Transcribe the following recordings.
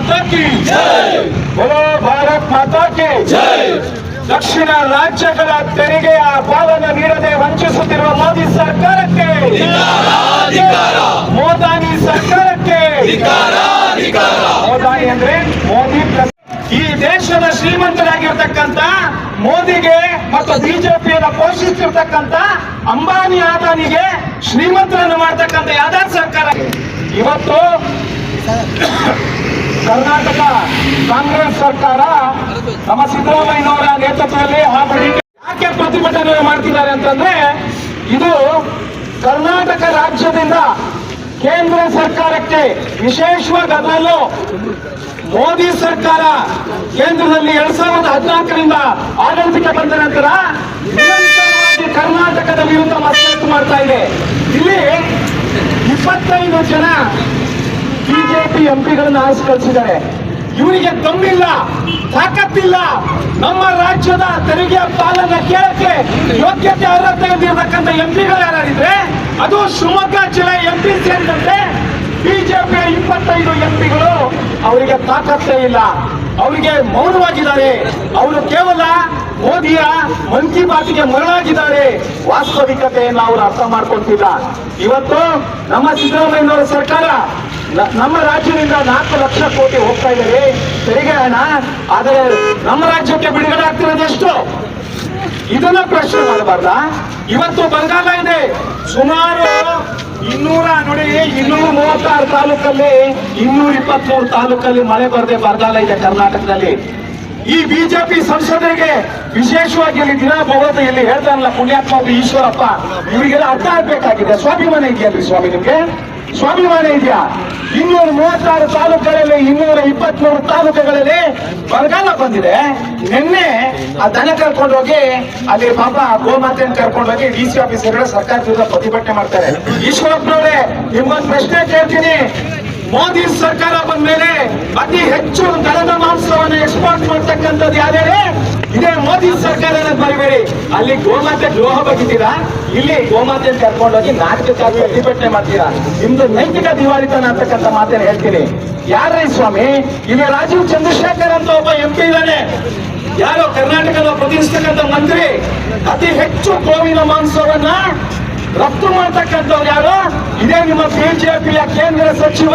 ಮಾತಾ ಕಿ बोलो ಭಾರತ್ ಮಾತಾ ಕಿ ದಕ್ಷಿಣ ರಾಜ್ಯಗಳ ತೆರಿಗೆಯ ಪಾಲನ ನೀಡದೆ ವಂಚಿಸುತ್ತಿರುವ ಮೋದಿ ಸರ್ಕಾರಕ್ಕೆ. ಮೋದಾನಿ ಸರ್ಕಾರಕ್ಕೆ. ಮೋದಾನಿ ಅಂದ್ರೆ ಮೋದಿ ಈ ದೇಶದ ಶ್ರೀಮಂತರಾಗಿರ್ತಕ್ಕಂಥ ಮೋದಿಗೆ ಮತ್ತು ಬಿಜೆಪಿಯನ್ನು ಪೋಷಿಸಿರ್ತಕ್ಕಂಥ ಅಂಬಾನಿ ಅದಾನಿಗೆ ಶ್ರೀಮಂತರನ್ನು ಮಾಡ್ತಕ್ಕಂಥ ಯಾವ್ದಾದ್ರು ಸರ್ಕಾರ? ಇವತ್ತು ಕರ್ನಾಟಕ ಕಾಂಗ್ರೆಸ್ ಸರ್ಕಾರ ನಮ್ಮ ಸಿದ್ದರಾಮಯ್ಯನವರ ನೇತೃತ್ವದಲ್ಲಿ ಆ ಯಾಕೆ ಪ್ರತಿಭಟನೆ ಮಾಡ್ತಿದ್ದಾರೆ ಅಂತಂದ್ರೆ ಇದು ಕರ್ನಾಟಕ ರಾಜ್ಯದಿಂದ ಕೇಂದ್ರ ಸರ್ಕಾರಕ್ಕೆ ವಿಶೇಷವಾಗಿ ಅದರಲ್ಲೂ ಮೋದಿ ಸರ್ಕಾರ ಕೇಂದ್ರದಲ್ಲಿ ಎರಡ್ ಸಾವಿರದ ಹದಿನಾಲ್ಕರಿಂದ ಆಡಳಿತಕ್ಕೆ ಬಂದ ನಂತರ ನಿರಂತರವಾಗಿ ಕರ್ನಾಟಕದ ವಿರುದ್ಧ ಮಸರತ್ತು ಮಾಡ್ತಾ ಇದೆ. ಇಲ್ಲಿ ಇಪ್ಪತ್ತೈದು ಜನ ಬಿಜೆಪಿ ಎಂಪಿಗಳನ್ನ ಆರಿಸಿ ಕಳಿಸಿದ್ದಾರೆ. ಇವರಿಗೆ ದಮ್ಮಿಲ್ಲ, ತಾಕತ್ತಿಲ್ಲ. ನಮ್ಮ ರಾಜ್ಯದ ತೆರಿಗೆ ಪಾಲನ್ನ ಕೇಳಕ್ಕೆ ಯೋಗ್ಯತೆ, ಅರ್ಹತೆ ಹೊಂದಿರತಕ್ಕಂಥ ಎಂಪಿಗಳು ಯಾರಿದ್ರೆ ಅದು ಶಿವಮೊಗ್ಗ ಜಿಲ್ಲೆ ಎಂಪಿ ಸೇರಿದಂತೆ ಬಿಜೆಪಿಯ ಇಪ್ಪತ್ತೈದು ಎಂಪಿಗಳು ಅವರಿಗೆ ತಾಕತ್ತೇ ಇಲ್ಲ. ಅವರಿಗೆ ಮೌನವಾಗಿದ್ದಾರೆ. ಅವರು ಕೇವಲ ಮೋದಿಯ ಮನ್ ಕಿ ಬಾತ್ಗೆ ಮರಳಾಗಿದ್ದಾರೆ. ವಾಸ್ತವಿಕತೆಯನ್ನು ಅವರು ಅರ್ಥ ಮಾಡ್ಕೊಂತಿಲ್ಲ ಇವತ್ತು ನಮ್ಮ ಸಿದ್ದರಾಮಯ್ಯನವರ ಸರ್ಕಾರ ನಮ್ಮ ರಾಜ್ಯದಿಂದ ನಾಲ್ಕು ಲಕ್ಷ ಕೋಟಿ ಹೋಗ್ತಾ ಇದ್ದಾರೆ. ತೆರಿಗೆ ಹಣ, ಆದರೆ ನಮ್ಮ ರಾಜ್ಯಕ್ಕೆ ಬಿಡುಗಡೆ ಆಗ್ತಿರೋದು ಎಷ್ಟು? ಇದನ್ನ ಪ್ರಶ್ನೆ ಮಾಡಬಾರ್ದ? ಇವತ್ತು ಬರಗಾಲ ಇದೆ. ಸುಮಾರು ಇನ್ನೂರ, ನೋಡಿ, ಇನ್ನೂರ ಮೂವತ್ತಾರು ತಾಲೂಕಲ್ಲಿ, ಇನ್ನೂರ ಇಪ್ಪತ್ಮೂರು ತಾಲೂಕಲ್ಲಿ ಮಳೆ ಬರದೆ ಬರಗಾಲ ಇದೆ ಕರ್ನಾಟಕದಲ್ಲಿ. ಈ ಬಿಜೆಪಿ ಸಂಸದರಿಗೆ ವಿಶೇಷವಾಗಿ ಇಲ್ಲಿ ದಿನ ಭಗವತ ಇಲ್ಲಿ ಹೇಳ್ತಾನಲ್ಲ ಪುಣ್ಯಾತ್ಮ ಈಶ್ವರಪ್ಪ, ಇವರಿಗೆಲ್ಲ ಅರ್ಥ ಆಗ್ಬೇಕಾಗಿದೆ. ಸ್ವಾಭಿಮಾನ ಇದೆಯಲ್ರಿ ಸ್ವಾಮಿ ನಿಮ್ಗೆ? ಸ್ವಾಭಿಮಾನ ಇದೆಯಾ? ಇನ್ನೂರ ಮೂವತ್ತಾರು ತಾಲೂಕುಗಳಲ್ಲಿ ಇನ್ನೂರ ಇಪ್ಪತ್ಮೂರು ತಾಲೂಕುಗಳಲ್ಲಿ ಬರಗಾಲ ಬಂದಿದೆ. ನಿನ್ನೆ ಆ ದನ ಕರ್ಕೊಂಡೋಗಿ ಅಲ್ಲಿ ಪಾಪ ಗೋಮಾತೆಯನ್ನು ಕರ್ಕೊಂಡು ಹೋಗಿ ಡಿ ಸಿ ಆಫೀಸರ್ಗಳ ಸರ್ಕಾರದಿಂದ ಪ್ರತಿಭಟನೆ ಮಾಡ್ತಾರೆ. ಈಶ್ವರಪ್ಪನವರೇ, ನಿಮ್ಗೊಂದು ಪ್ರಶ್ನೆ ಕೇಳ್ತೀನಿ. ಮೋದಿ ಸರ್ಕಾರ ಬಂದ ಮೇಲೆ ಅತಿ ಹೆಚ್ಚು ದರದ ಮಾಂಸವನ್ನು ಎಕ್ಸ್ಪೋರ್ಟ್ ಮಾಡ್ತಕ್ಕಂಥದ್ದು ಯಾವ್ಯಾರೇ ಇದೇ ಮೋದಿ ಸರ್ಕಾರ ಬರಬೇಡಿ. ಅಲ್ಲಿ ಗೋಮಾತೆ ದ್ರೋಹ ಬಗ್ಗಿದ್ದೀರಾ? ಇಲ್ಲಿ ಗೋಮಾತೆ ಕರ್ಕೊಂಡೋಗಿ ನಾಟಕ ಪ್ರತಿಭಟನೆ ಮಾಡ್ತೀರಾ? ನಿಮ್ದು ನೈತಿಕ ದಿವಾಳಿತನ ಅಂತಕ್ಕಂಥ ಮಾತನ್ನು ಹೇಳ್ತೀನಿ. ಯಾರೇ ಸ್ವಾಮಿ? ಇಲ್ಲಿ ರಾಜೀವ್ ಚಂದ್ರಶೇಖರ್ ಅಂತ ಒಬ್ಬ ಎಂ ಪಿ ಇದ್ದಾನೆ. ಯಾರು ಕರ್ನಾಟಕದ ಪ್ರತಿನಿಧಿಸ್ತಕ್ಕಂಥ ಮಂತ್ರಿ. ಅತಿ ಹೆಚ್ಚು ಗೋವಿನ ಮಾಂಸವನ್ನ ರಫ್ತು ಮಾಡ್ತಕ್ಕಂಥವ್ರು ಯಾರು? ಇದೇ ನಿಮ್ಮ ಬಿಜೆಪಿಯ ಕೇಂದ್ರ ಸಚಿವ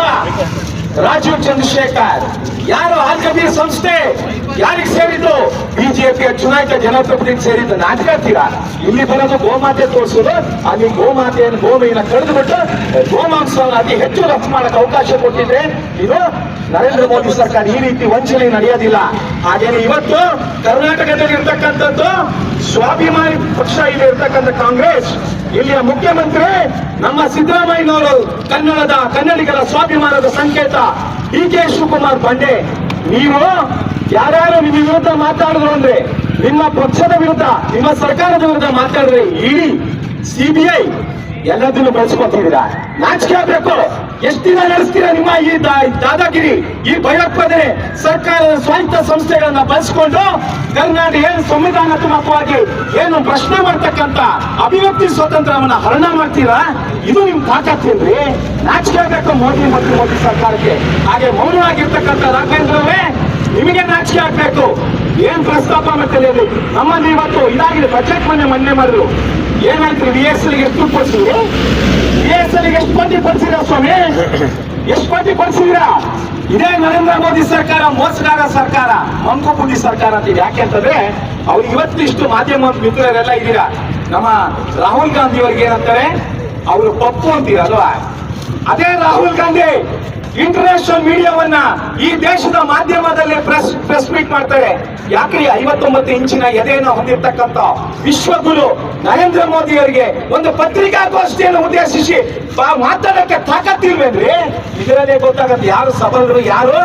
ರಾಜೀವ್ ಚಂದ್ರಶೇಖರ್. ಯಾರು ಆಲ್ಕಬೀರ್ ಸಂಸ್ಥೆ ಯಾರಿಗೆ ಸೇರಿದ್ದು? ಬಿಜೆಪಿಯ ಚುನಾಯಿತ ಜನಪ್ರತಿನಿಧಿ ಸೇರಿದ್ದು. ನಾಟಕತ್ತೀರಾ ಇಲ್ಲಿ ಬರೋದು ಗೋಮಾತೆ ತೋರಿಸೋದು. ಅಲ್ಲಿ ಗೋಮಾತೆಯನ್ನು ಗೋಮೆಯನ್ನು ಕಳೆದುಬಿಟ್ಟು ಗೋಮಾಂಸವನ್ನು ಅತಿ ಹೆಚ್ಚು ರಫ್ತು ಮಾಡಕ್ಕೆ ಅವಕಾಶ ಕೊಟ್ಟಿದ್ರೆ ಇದು ನರೇಂದ್ರ ಮೋದಿ ಸರ್ಕಾರ ಈ ರೀತಿ ವಂಚನೆ ನಡೆಯೋದಿಲ್ಲ. ಹಾಗೇನೆ ಇವತ್ತು ಕರ್ನಾಟಕದಲ್ಲಿ ಇರ್ತಕ್ಕಂಥದ್ದು ಸ್ವಾಭಿಮಾನಿ ಪಕ್ಷ ಇಲ್ಲಿ ಇರ್ತಕ್ಕಂಥ ಕಾಂಗ್ರೆಸ್. ಇಲ್ಲಿಯ ಮುಖ್ಯಮಂತ್ರಿ ನಮ್ಮ ಸಿದ್ದರಾಮಯ್ಯನವರು ಕನ್ನಡದ ಕನ್ನಡಿಗರ ಸ್ವಾಭಿಮಾನದ ಸಂಕೇತ. ಡಿ ಕೆ ಶಿವಕುಮಾರ್ ಬಂಡೆ, ನೀವು ಯಾರ್ಯಾರು ನಿಮ್ಮ ವಿರುದ್ಧ ಮಾತಾಡಿದ್ರು ಅಂದ್ರೆ, ನಿಮ್ಮ ಪಕ್ಷದ ವಿರುದ್ಧ, ನಿಮ್ಮ ಸರ್ಕಾರದ ವಿರುದ್ಧ ಮಾತಾಡಿದ್ರೆ ಇಡೀ ಸಿಬಿಐ ಎಲ್ಲದನ್ನು ಬಳಸ್ಕೊತಿದ್ದೀರಾ ನಾಚಿಕೆ ಆಗ್ಬೇಕು. ಎಷ್ಟು ದಿನ ನಡೆಸ್ತೀರಾ ನಿಮ್ಮ ಈ ದಾದಾಗಿರಿ? ಈ ಭಯೋತ್ಪಾದನೆ ಸರ್ಕಾರದ ಸ್ವಾಯತ್ತ ಸಂಸ್ಥೆಗಳನ್ನ ಬಳಸ್ಕೊಂಡು ಕರ್ನಾಟಕ ಏನು ಸಂವಿಧಾನಾತ್ಮಕವಾಗಿ ಏನು ಪ್ರಶ್ನೆ ಮಾಡ್ತಕ್ಕಂತ ಅಭಿವ್ಯಕ್ತಿ ಸ್ವಾತಂತ್ರ್ಯವನ್ನ ಹರಣ ಮಾಡ್ತೀರಾ? ಇದು ನಿಮ್ ತಾಕತ್ತೇನ್ರಿ ನಾಚಿಕೆ ಆಗ್ಬೇಕು ಮೋದಿ ಮತ್ತು ಮೋದಿ ಸರ್ಕಾರಕ್ಕೆ. ಹಾಗೆ ಮೌನವಾಗಿರ್ತಕ್ಕಂಥ ರಾಘವೇಂದ್ರವೇ ನಿಮಗೆ ನಾಚಿಕೆ ಆಗ್ಬೇಕು. ಏನ್ ಪ್ರಸ್ತಾಪ ಮಾಡ್ತಾರೆ ಅದು? ನಮ್ಮಲ್ಲಿ ಇವತ್ತು ಇದಾಗಿದೆ ಬಜೆಟ್ ಮನೆ ಮೊನ್ನೆ ಮಾಡಿದ್ರು. ಏನಾಯ್ತು ಡಿ ಎಸ್ ಎಲ್ಗೆ ಎಷ್ಟು ಕೊಡ್ಸಿದ್ರು? ಡಿ ಎಸ್ ಎಲ್ ಎಷ್ಟು ಮಂದಿ ಕೊಡ್ಸಿದ್ರ ಸ್ವಾಮಿ? ಎಷ್ಟು ಮಂದಿ ಕೊಡ್ಸಿದ್ರ? ಇದೇ ನರೇಂದ್ರ ಮೋದಿ ಸರ್ಕಾರ, ಮೋಸಗಾರ ಸರ್ಕಾರ ಮಂಕು ಬುದ್ಧಿ ಸರ್ಕಾರ ಅಂತೀವಿ ಯಾಕೆ ಅಂತಂದ್ರೆ, ಅವ್ರು ಇವತ್ತಿಷ್ಟು ಮಾಧ್ಯಮ ಮಿತ್ರರೆಲ್ಲ ಇದ್ದೀರಾ? ನಮ್ಮ ರಾಹುಲ್ ಗಾಂಧಿ ಅವ್ರಿಗೆ ಏನಂತಾರೆ? ಅವರು ಪಪ್ಪು ಅಂತೀರಲ್ವಾ? ಅದೇ ರಾಹುಲ್ ಗಾಂಧಿ! ಇಂಟರ್ನ್ಯಾಷನಲ್ ಮೀಡಿಯಾವನ್ನ ಈ ದೇಶದ ಮಾಧ್ಯಮದಲ್ಲಿ ಪ್ರೆಸ್ ಪ್ರೆಸ್ ಮೀಟ್ ಮಾಡ್ತಾರೆ. ಯಾಕ್ರಿ ಐವತ್ತೊಂಬತ್ತು ಇಂಚಿನ ಎದೆಯನ್ನು ಹೊಂದಿರತಕ್ಕಂತ ವಿಶ್ವಗುರು ನರೇಂದ್ರ ಮೋದಿ ಅವರಿಗೆ ಒಂದು ಪತ್ರಿಕಾಗೋಷ್ಠಿಯನ್ನು ಉದ್ದೇಶಿಸಿ ಮಾತಾಡಕ್ಕೆ ತಾಕತ್ತಿಲ್ವೇನ್ರಿ? ಇದರಲ್ಲೇ ಗೊತ್ತಾಗತ್ತೆ ಯಾರು ಸಬಲರು, ಯಾರು?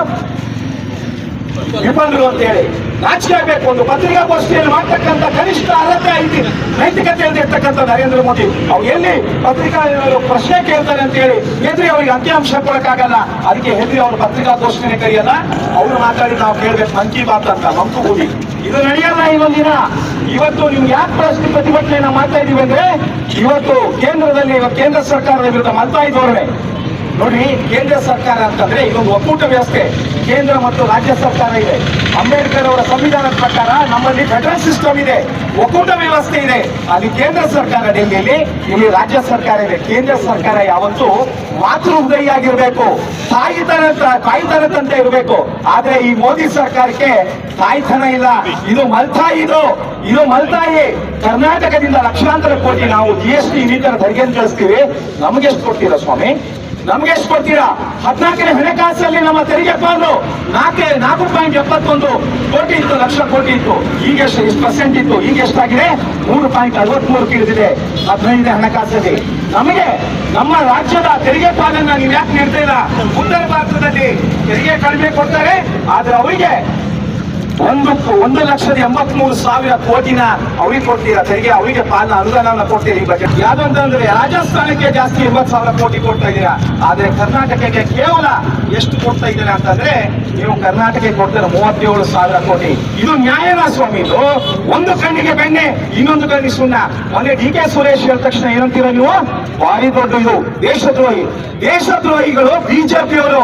ವಿಫಲರು ಅಂತ ಹೇಳಿ ಆಗಬೇಕು ಒಂದು ಪತ್ರಿಕಾಗೋಷ್ಠಿಯಲ್ಲಿ ಮಾಡ್ತಕ್ಕಂಥ ಕನಿಷ್ಠ ಅರ್ಹತೆ ಐತಿ ನೈತಿಕತೆ ಇರ್ತಕ್ಕಂಥ ನರೇಂದ್ರ ಮೋದಿ, ಅವ್ರು ಎಲ್ಲಿ ಪತ್ರಿಕಾ ಪ್ರಶ್ನೆ ಕೇಳ್ತಾರೆ ಅಂತ ಹೇಳಿ ಹೆದ್ರಿ ಅವ್ರಿಗೆ ಅಂಕಿಅಂಶ ಕೊಡಕ್ಕಾಗಲ್ಲ. ಅದಕ್ಕೆ ಹೆದ್ರಿ ಅವರು ಪತ್ರಿಕಾಗೋಷ್ಠಿನೇ ಕರೆಯಲ್ಲ ಅವ್ರು ಮಾತಾಡಿ ನಾವು ಕೇಳ್ಬೇಕು. ಮನ್ ಕಿ ಬಾತ್ ಅಂತ ಮಂಕು ಬೂದಿ ಇದು ನಡೆಯಲ್ಲ ಒಂದಿನ. ಇವತ್ತು ನೀವು ಯಾಕೆ ಪ್ರಶ್ನೆ ಪ್ರತಿಭಟನೆಯನ್ನ ಮಾಡ್ತಾ ಇದೀವಿ ಅಂದ್ರೆ, ಇವತ್ತು ಕೇಂದ್ರದಲ್ಲಿ ಕೇಂದ್ರ ಸರ್ಕಾರದ ವಿರುದ್ಧ ಮಲ್ತಾ ಧೋರಣೆ ನೋಡಿ, ಕೇಂದ್ರ ಸರ್ಕಾರ ಅಂತಂದ್ರೆ ಇದೊಂದು ಒಕ್ಕೂಟ ವ್ಯವಸ್ಥೆ. ಕೇಂದ್ರ ಮತ್ತು ರಾಜ್ಯ ಸರ್ಕಾರ ಇದೆ. ಅಂಬೇಡ್ಕರ್ ಅವರ ಸಂವಿಧಾನದ ಪ್ರಕಾರ ನಮ್ಮಲ್ಲಿ ಫೆಡರಲ್ ಸಿಸ್ಟಮ್ ಇದೆ. ಒಕ್ಕೂಟ ವ್ಯವಸ್ಥೆ ಇದೆ. ಅಲ್ಲಿ ಕೇಂದ್ರ ಸರ್ಕಾರ ಡೆಲ್ಲಿಯಲ್ಲಿ ಇಲ್ಲಿ ರಾಜ್ಯ ಸರ್ಕಾರ ಇದೆ. ಕೇಂದ್ರ ಸರ್ಕಾರ ಯಾವತ್ತೂ ಮಾತೃ ಹೃದಯಿಯಾಗಿರ್ಬೇಕು ತಾಯಿತನ, ತಾಯಿತನದಂತೆ ಇರಬೇಕು. ಆದ್ರೆ ಈ ಮೋದಿ ಸರ್ಕಾರಕ್ಕೆ ತಾಯ್ತನ ಇಲ್ಲ. ಇದು ಮಲ್ತಾಯಿ ಇದು. ಇದು ಮಲ್ತಾಯಿ. ಕರ್ನಾಟಕದಿಂದ ಲಕ್ಷಾಂತರ ಕೋಟಿ ನಾವು ಜಿ ಎಸ್ ಟಿ ಇನ್ನಿತರ ತರ ತೆರಿಗೆ ಕಳಿಸ್ತೀವಿ. ನಮಗೆ ಕೊಡ್ತೀರಾ ಸ್ವಾಮಿ? ನಮ್ಗೆ ಎಷ್ಟು ಕೊಡ್ತೀರಾ ಹದಿನಾಲ್ಕನೇ ಹಣಕಾಸಲ್ಲಿ ನಮ್ಮ ತೆರಿಗೆ ಪಾಲು ನಾಲ್ಕೆ, ನಾಲ್ಕು ಪಾಯಿಂಟ್ ಎಪ್ಪತ್ತೊಂದು ಕೋಟಿ ಇತ್ತು, ಲಕ್ಷ ಕೋಟಿ ಇತ್ತು. ಈಗ ಎಷ್ಟು ಎಷ್ಟು ಪರ್ಸೆಂಟ್ ಇತ್ತು. ಈಗ ಎಷ್ಟಾಗಿದೆ? ಮೂರು ಪಾಯಿಂಟ್ ಅರವತ್ಮೂರು ಇಳಿದಿದೆ ಹದಿನೈದನೇ ಹಣಕಾಸಲ್ಲಿ ನಮಗೆ ನಮ್ಮ ರಾಜ್ಯದ ತೆರಿಗೆ ಪಾಲನ್ನ ನೀವು ಯಾಕೆ ನೀಡ್ತಾ ಇಲ್ಲ? ಉತ್ತರ ಭಾರತದಲ್ಲಿ ತೆರಿಗೆ ಕಡಿಮೆ ಕೊಡ್ತಾರೆ, ಆದ್ರೆ ಅವರಿಗೆ ಒಂದು ಒಂದು ಲಕ್ಷದ ಎಂಬತ್ಮೂರು ಸಾವಿರ ಕೋಟಿನ ಅವ್ರಿಗೆ ಕೊಡ್ತೀರಾ? ತೆರಿಗೆ ಅವರಿಗೆ ಪಾಲನ ಅನುದಾನವನ್ನು ಕೊಡ್ತೀರಿ ಈ ಬಜೆಟ್ ಯಾವ್ದಂತಂದ್ರೆ ರಾಜಸ್ಥಾನಕ್ಕೆ ಜಾಸ್ತಿ ಎಂಬತ್ ಸಾವಿರ ಕೋಟಿ ಕೊಡ್ತಾ ಇದ್ದೀರಾ. ಆದ್ರೆ ಕರ್ನಾಟಕಕ್ಕೆ ಕೇವಲ ಎಷ್ಟು ಕೊಡ್ತಾ ಇದ್ದೀರಾ ಅಂತಂದ್ರೆ ನೀವು ಕರ್ನಾಟಕಕ್ಕೆ ಕೊಡ್ತೀರ ಮೂವತ್ತೇಳು ಸಾವಿರ ಕೋಟಿ. ಇದು ನ್ಯಾಯನ ಸ್ವಾಮಿ, ಇದು ಒಂದು ಕಣ್ಣಿಗೆ ಬೆಣ್ಣೆ, ಇನ್ನೊಂದು ಕಣ್ಣಿಗೆ ಸುಣ್ಣ. ಮೊನ್ನೆ ಡಿ ಕೆ ಸುರೇಶ್ ಹೇಳಿದ ತಕ್ಷಣ ಏನಂತೀರ ನೀವು? ಭಾರಿ ದೊಡ್ಡ ಇದು. ದೇಶದ್ರೋಹಿ. ದೇಶದ್ರೋಹಿಗಳು ಬಿಜೆಪಿಯವರು.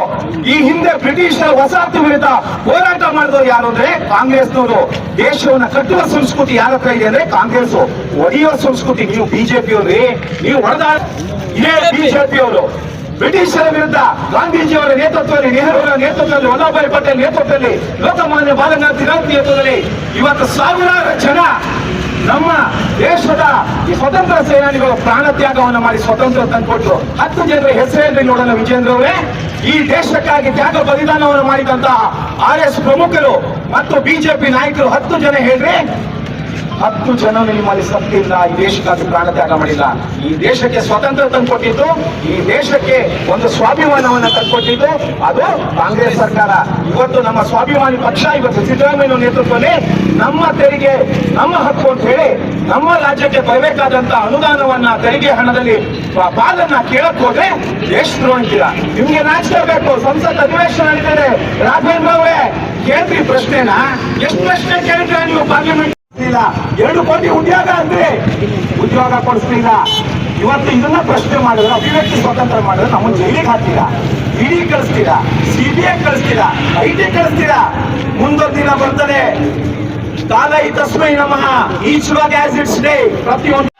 ಈ ಹಿಂದೆ ಬ್ರಿಟಿಷರ ವಸಾಹತು ವಿರುದ್ಧ ಹೋರಾಟ ಮಾಡಿದವರು ಯಾರು ಅಂದ್ರೆ ಕಾಂಗ್ರೆಸ್ನವರು ದೇಶವನ್ನ ಕಟ್ಟುವ ಸಂಸ್ಕೃತಿ ಯಾರ ಹತ್ರ ಇದೆ ಅಂದ್ರೆ ಕಾಂಗ್ರೆಸ್ ಒಡೆಯುವ ಸಂಸ್ಕೃತಿ ನೀವು ಬಿಜೆಪಿಯವ್ರಿ, ನೀವು ಹೊಡೆದ ಇದೇ ಬಿಜೆಪಿಯವರು. ಬ್ರಿಟಿಷರ ವಿರುದ್ಧ ಗಾಂಧೀಜಿಯವರ ನೇತೃತ್ವದಲ್ಲಿ, ನೆಹರೂರ ನೇತೃತ್ವದಲ್ಲಿ ವಲ್ಲಭಾಯಿ ಪಟೇಲ್ ನೇತೃತ್ವದಲ್ಲಿ, ಲೋಕಮಾನ್ಯ ಬಾಲಗಂಗಾಧರ ತಿಲಕ್ ನೇತೃತ್ವದಲ್ಲಿ ಇವತ್ತು ಸಾವಿರಾರು ಜನ ನಮ್ಮ ದೇಶದ ಈ ಸ್ವತಂತ್ರ ಸೇನಾನಿಗಳು ಪ್ರಾಣ ತ್ಯಾಗವನ್ನು ಮಾಡಿ ಸ್ವತಂತ್ರ ತಂದುಕೊಟ್ರು. ಹತ್ತು ಜನರ ಹೆಸರೇನ್ರಿ ನೋಡೋಣ ವಿಜೇಂದ್ರ ಅವರೇ? ಈ ದೇಶಕ್ಕಾಗಿ ತ್ಯಾಗ ಬಲಿದಾನವನ್ನು ಮಾಡಿದಂತಹ ಆರ್ ಎಸ್ ಪ್ರಮುಖರು ಮತ್ತು ಬಿಜೆಪಿ ನಾಯಕರು ಹತ್ತು ಜನ ಹೇಳ್ರಿ. ಹತ್ತು ಜನ ನಿಮ್ಮಲ್ಲಿ ಸತ್ತಿಲ್ಲ, ಈ ದೇಶಕ್ಕಾಗಿ ಪ್ರಾಣ ತ್ಯಾಗ ಮಾಡಿಲ್ಲ. ಈ ದೇಶಕ್ಕೆ ಸ್ವತಂತ್ರ ತಂದುಕೊಟ್ಟಿದ್ದು, ಈ ದೇಶಕ್ಕೆ ಒಂದು ಸ್ವಾಭಿಮಾನವನ್ನ ತಂದುಕೊಟ್ಟಿದ್ದು, ಅದು ಕಾಂಗ್ರೆಸ್ ಸರ್ಕಾರ. ಇವತ್ತು ನಮ್ಮ ಸ್ವಾಭಿಮಾನಿ ಪಕ್ಷ, ಇವತ್ತು ಸಿದ್ದರಾಮಯ್ಯ ನೇತೃತ್ವದಲ್ಲಿ ನಮ್ಮ ತೆರಿಗೆ, ನಮ್ಮ ಹಕ್ಕು ಅಂತ ಹೇಳಿ ನಮ್ಮ ರಾಜ್ಯಕ್ಕೆ ಬರಬೇಕಾದಂತ ಅನುದಾನವನ್ನ ತೆರಿಗೆ ಹಣದಲ್ಲಿ ಪಾಲನ್ನ ಕೇಳಕ್ ಹೋದ್ರೆ ಅಂತೀರಾ ನಿಮ್ಗೆ ನಾಚಿಸಬೇಕು ಸಂಸತ್ ಅಧಿವೇಶನ ಅಂತಾರೆ ರಾಘವೇಂದ್ರ ಅವರೇ ಕೇಳ್ರಿ ಪ್ರಶ್ನೆನ. ಎಷ್ಟು ಪ್ರಶ್ನೆ ಕೇಳಿದ್ರೆ ನೀವು ಎರಡು ಕೋಟಿ ಉದ್ಯೋಗ ಅಂದ್ರೆ ಉದ್ಯೋಗ ಕೊಡಿಸ್ಲಿಲ್ಲ. ಇವತ್ತು ಇದನ್ನ ಪ್ರಶ್ನೆ ಮಾಡಿದ್ರೆ, ಅಭಿವ್ಯಕ್ತಿ ಸ್ವತಂತ್ರ ಮಾಡಿದ್ರೆ ನಮ್ಮ ಜೈಲಿಗೆ ಹಾಕ್ತೀರಾ? ಇಡಿ ಕಳಿಸ್ತೀರಾ? ಸಿಬಿಐ ಕಳಿಸ್ತೀರಾ? ಐ ಟಿ ಕಳಿಸ್ತೀರಾ? ಮುಂದೊಂದು ದಿನ ಬರ್ತದೆ. ಕಾಲ ಈ ತಸ್ಮೈ ನಮಃ. ಈಚ್ ಆಸ್ ಇಟ್ಸ್ ಡೇ ಪ್ರತಿಯೊಂದು